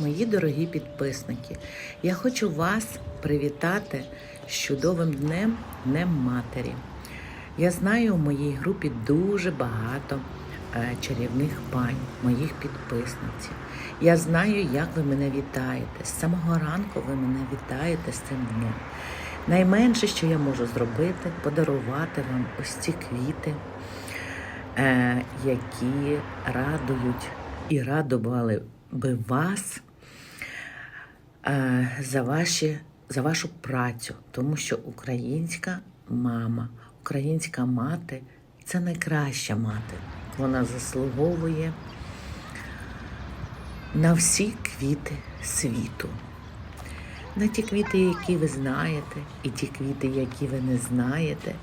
мої дорогі підписники. Я хочу вас привітати з чудовим днем, Днем Матері. Я знаю, у моїй групі дуже багато е, чарівних пань, моїх підписниць. Я знаю, як ви мене вітаєте. З самого ранку ви мене вітаєте з цим днем. Найменше, що я можу зробити, подарувати вам ось ці квіти, е, які радують і радували би вас е, за, ваші, за вашу працю, тому що українська мама, українська мати це найкраща мати. Вона заслуговує на всі квіти світу. На ті квіти, які ви знаєте, і ті квіти, які ви не знаєте,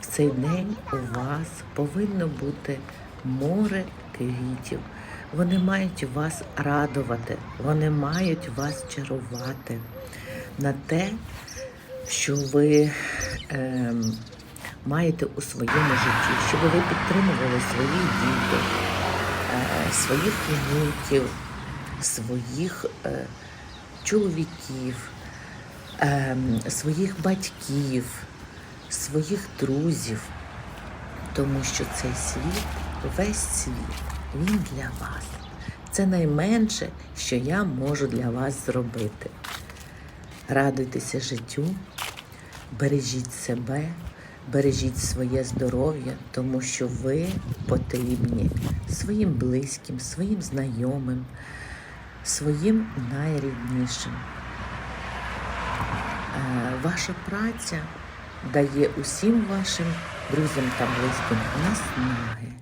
в цей день у вас повинно бути море квітів. Вони мають вас радувати, вони мають вас чарувати на те, що ви ем, маєте у своєму житті, щоб ви підтримували свої діти, е, своїх внуків, своїх е, чоловіків, ем, своїх батьків, своїх друзів, тому що цей світ, весь світ, він для вас. Це найменше, що я можу для вас зробити. Радуйтеся життю, бережіть себе, бережіть своє здоров'я, тому що ви потрібні своїм близьким, своїм знайомим, своїм найріднішим. Е, Ваша праця дає усім вашим друзям та близьким наснаги,